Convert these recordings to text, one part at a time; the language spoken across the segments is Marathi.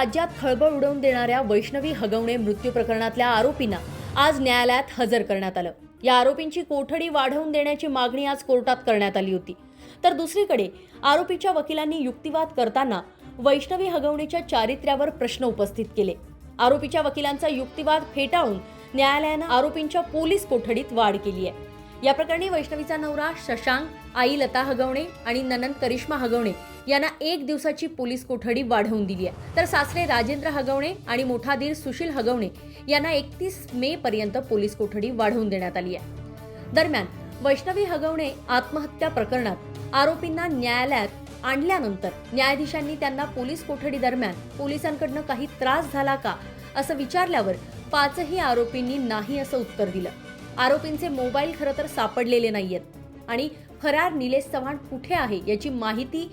राज्यात खळबळ उडवून देणाऱ्या वैष्णवी हगवणे मृत्यू प्रकरणातल्या आरोपींना आज न्यायालयात हजर करण्यात आलं. या आरोपींची कोठडी वाढवून देण्याची मागणी आज कोर्टात करण्यात आली होती. तर दुसरीकडे आरोपीच्या वकिलांनी युक्तिवाद करताना वैष्णवी हगवणीच्या चारित्र्यावर प्रश्न उपस्थित केले. आरोपीच्या वकिलांचा युक्तिवाद फेटाळून न्यायालयानं आरोपींच्या पोलीस कोठडीत वाढ केली आहे. या प्रकरणी वैष्णवीचा नवरा शशांक आई लता हगवणे आणि ननंद करिश्मा हगवणे यांना एक दिवसाची पोलीस कोठडी वाढवून दिली आहे. तर सासरे राजेंद्र हगवणे आणि मोठा दीर सुशील हगवणे यांना एकतीस मे पर्यंत पोलीस कोठडी वाढवून देण्यात आली आहे. दरम्यान वैष्णवी हगवणे आत्महत्या प्रकरणात आरोपींना न्यायालयात आणल्यानंतर न्यायाधीशांनी त्यांना पोलीस कोठडी दरम्यान पोलिसांकडनं काही त्रास झाला का असं विचारल्यावर पाचही आरोपींनी नाही असं उत्तर दिलं. आरोपींचे मोबाईल खरं तर सापडलेले नाहीयेत आणि फरार निलेश चव्हाण कुठे आहे याची माहिती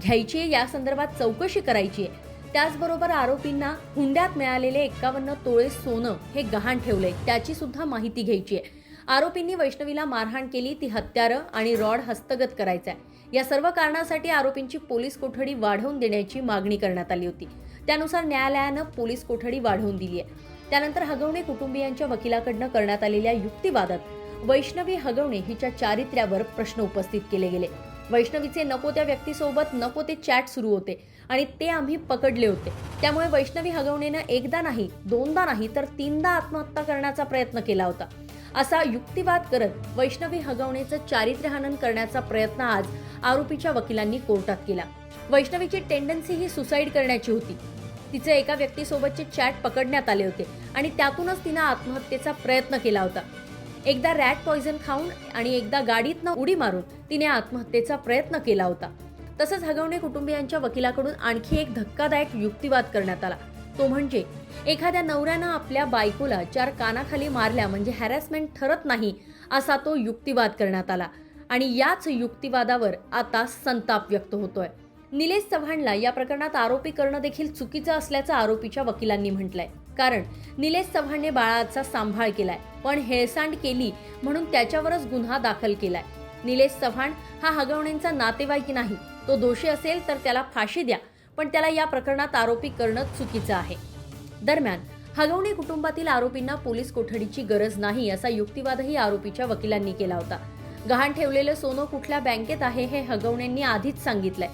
घ्यायची आहे या संदर्भात चौकशी करायची आहे. त्याचबरोबर आरोपींना हुंड्यात मिळालेले एक्कावन्न तोळे सोनं हे गहाण ठेवलंय त्याची सुद्धा माहिती घ्यायची आहे. आरोपींनी वैष्णवीला मारहाण केली ती हत्यारं आणि रॉड हस्तगत करायचा आहे. या सर्व कारणासाठी आरोपींची पोलीस कोठडी वाढवून देण्याची मागणी करण्यात आली होती. त्यानुसार न्यायालयानं पोलीस कोठडी वाढवून दिली आहे. त्यानंतर हगवणे कुटुंबियांच्या वकिलाकडनं करण्यात आलेल्या युक्तिवादात वैष्णवी हगवणे हिच्या चारित्र्यावर प्रश्न उपस्थित केले गेले. वैष्णवीचे नको त्या व्यक्तीसोबत नको ते चॅट सुरू होते. आणि ते आम्ही पकडले होते. त्यामुळे वैष्णवी हगवणेनं एकदा नाही दोनदा नाही तर तीनदा आत्महत्या करण्याचा प्रयत्न केला होता. असा युक्तिवाद करत वैष्णवी हगवणेचं चारित्र्यहनन करण्याचा प्रयत्न आज आरोपीच्या वकिलांनी कोर्टात केला. वैष्णवीची टेंडन्सी ही सुसाईड करण्याची होती. तिचे एका व्यक्तीसोबतचे चॅट पकडण्यात आले होते आणि त्यातूनच तिनं आत्महत्येचा प्रयत्न केला होता. एकदा रॅट पॉइझन खाऊन आणि एकदा गाडीतनं उडी मारून तिने आत्महत्येचा प्रयत्न केला होता. तसंच हगवणे कुटुंबियांच्या वकिलाकडून आणखी एक धक्कादायक युक्तिवाद करण्यात आला. तो म्हणजे एखाद्या नवऱ्यानं आपल्या बायकोला चार कानाखाली मारल्या म्हणजे हॅरॅसमेंट ठरत नाही असा तो युक्तिवाद करण्यात आला. आणि याच युक्तिवादावर आता संताप व्यक्त होतोय. निलेश चव्हाणला या प्रकरणात आरोपी करणं देखील चुकीचं असल्याचं आरोपीच्या वकिलांनी म्हटलंय. कारण निलेश चव्हाणने बाळाचा सांभाळ केलाय पण हेळसांड केली म्हणून त्याच्यावरच गुन्हा दाखल केलाय. निलेश चव्हाण हा हगवणेंचा नातेवाईक नाही. तो दोषी असेल तर त्याला फाशी द्या पण त्याला या प्रकरणात आरोपी करणं चुकीचं आहे. दरम्यान हगवणे कुटुंबातील आरोपींना पोलीस कोठडीची गरज नाही असा युक्तिवादही आरोपीच्या वकिलांनी केला होता. गहाण ठेवलेलं सोनं कुठल्या बँकेत आहे हे हगवणेंनी आधीच सांगितलंय.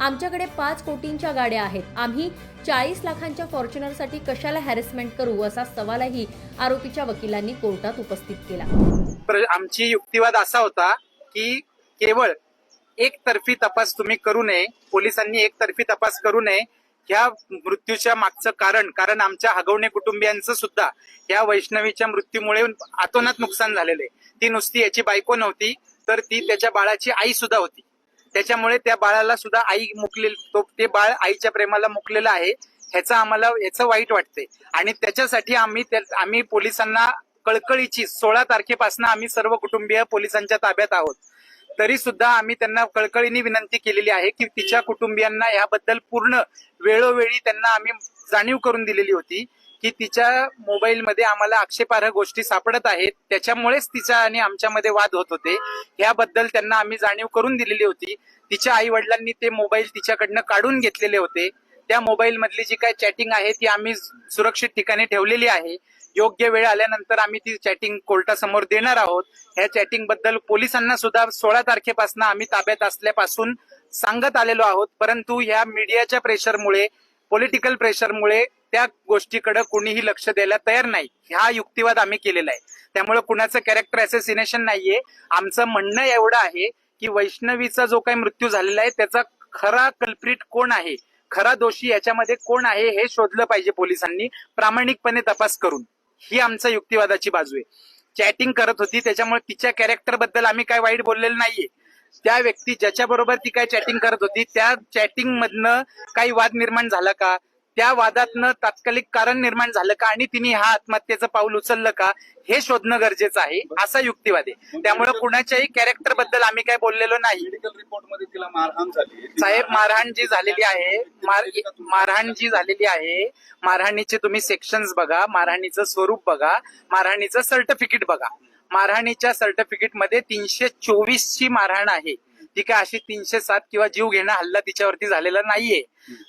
आमच्याकडे पाच कोटींच्या गाड्या आहेत. आम्ही चाळीस लाखांच्या फॉर्च्युनरसाठी कशाला हॅरेसमेंट करू असा सवालही आरोपीच्या वकिलांनी कोर्टात उपस्थित केला. आमची युक्तिवाद असा होता की केवळ एकतर्फी तपास तुम्ही करू नये पोलिसांनी एकतर्फी तपास करू नये ह्या मृत्यूच्या मागचं कारण कारण आमच्या हगवणे कुटुंबियांचं सुद्धा या वैष्णवीच्या मृत्यूमुळे अतोनात नुकसान झालेलं आहे. ती नुसती याची बायको नव्हती तर ती त्याच्या बाळाची आई सुद्धा होती. त्याच्यामुळे त्या बाळाला सुद्धा आई मुकले तो ते बाळ आईच्या प्रेमाला मुकलेलं आहे ह्याचं आम्हाला याचं वाईट वाटते आणि त्याच्यासाठी आम्ही आम्ही पोलिसांना कळकळीची सोळा तारखेपासून आम्ही सर्व कुटुंबीय पोलिसांच्या ताब्यात आहोत. तरी सुद्धा आम्ही त्यांना कळकळीने विनंती केलेली आहे की तिच्या कुटुंबियांना याबद्दल पूर्ण वेळोवेळी त्यांना आम्ही जाणीव करून दिलेली होती. की तिच्या मोबाईलमध्ये आम्हाला आक्षेपार्ह गोष्टी सापडत आहेत. त्याच्यामुळेच तिच्या आणि आमच्यामध्ये वाद होत होते. याबद्दल त्यांना आम्ही जाणीव करून दिलेली होती. तिच्या आई वडिलांनी ते मोबाईल तिच्याकडनं काढून घेतलेले होते. त्या मोबाईल मधली जी काय चॅटिंग आहे ती आम्ही सुरक्षित ठिकाणी ठेवलेली आहे. योग्य वेळ आल्यानंतर आम्ही ती चॅटिंग कोर्टासमोर देणार आहोत. ह्या चॅटिंगबद्दल पोलिसांना सुद्धा सोळा तारखेपासून आम्ही ताब्यात असल्यापासून सांगत आलेलो आहोत. परंतु ह्या मीडियाच्या प्रेशरमुळे पॉलिटिकल प्रेशरमुळे त्या गोष्टीकडे कुणीही लक्ष द्यायला तयार नाही. हा युक्तिवाद आम्ही केलेला आहे. त्यामुळे कुणाचं कॅरेक्टर असेसिनेशन नाहीये. आमचं म्हणणं एवढं आहे की वैष्णवीचा जो काही मृत्यू झालेला आहे त्याचा खरा कल्प्रिट कोण आहे? खरा दोषी याच्यामध्ये कोण आहे हे शोधलं पाहिजे पोलिसांनी प्रामाणिकपणे तपास करून. ही आमचा युक्तिवादाची बाजू आहे. चॅटिंग करत होती त्याच्यामुळे तिच्या कॅरेक्टरबद्दल आम्ही काय वाईट बोललेलं नाहीये. त्या व्यक्ती ज्याच्या बरोबर ती काय चॅटिंग करत होती त्या चॅटिंग मधनं काही वाद निर्माण झाला का? त्या वादातनं तात्कालिक कारण निर्माण झालं का? आणि तिने हा आत्महत्येचं पाऊल उचललं का? हे शोधणं गरजेचं आहे असा युक्तिवाद आहे. त्यामुळे कुणाच्याही कॅरेक्टरबद्दल आम्ही काय बोललेलो नाही. मेडिकल रिपोर्टमध्ये तिला मारहाण झाली साहेब मारहाण जी झालेली आहे. मार मारहाण जी झालेली आहे. मारहाणीचे तुम्ही सेक्शन्स बघा. मारहाणीचं स्वरूप बघा. मारहाणीचं सर्टिफिकेट बघा. मारहाणीच्या सर्टिफिकेटमध्ये तीनशे चोवीस ची मारहाण आहे. ती काय अशी तीनशे सात किंवा जीव घेणं हल्ला तिच्यावरती झालेला नाहीये.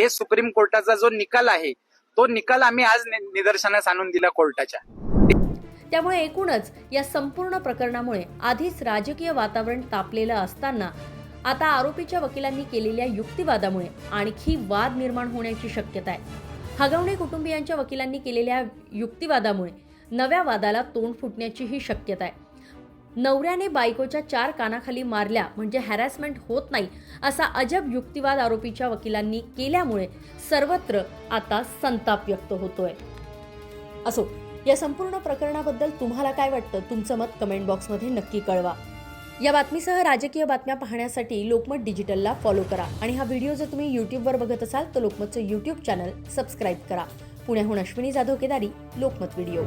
हे सुप्रीम कोर्टाचा जो निकाल आहे तो निकाल आम्ही आज निदर्शनास आणून दिला कोर्टाच्या. त्यामुळे एकूणच या संपूर्ण प्रकरणामुळे आधीच राजकीय वातावरण तापलेलं असताना आता आरोपीच्या वकिलांनी केलेल्या युक्तिवादामुळे आणखी वाद निर्माण होण्याची शक्यता आहे. हगवणे कुटुंबियांच्या वकिलांनी केलेल्या युक्तिवादामुळे नव्या वादाला तोंड फुटण्याचीही शक्यता आहे. नवऱ्याने बायकोच्या चार कानाखाली मारल्या म्हणजे हॅरॅसमेंट होत नाही असा अजब युक्तिवाद आरोपीच्या वकिलांनी केल्यामुळे सर्वत्र आता संताप व्यक्त होतोय. असो या संपूर्ण प्रकरणाबद्दल तुम्हाला काय वाटतं? तुमचं मत कमेंट बॉक्समध्ये नक्की कळवा. या बातमीसह राजकीय बातम्या पाहण्यासाठी लोकमत डिजिटलला फॉलो करा आणि हा व्हिडिओ जर तुम्ही यूट्यूबवर बघत असाल तर लोकमतचं यूट्यूब चॅनल सबस्क्राईब करा. पुण्याहून अश्विनी जाधव केदारी लोकमत व्हिडिओ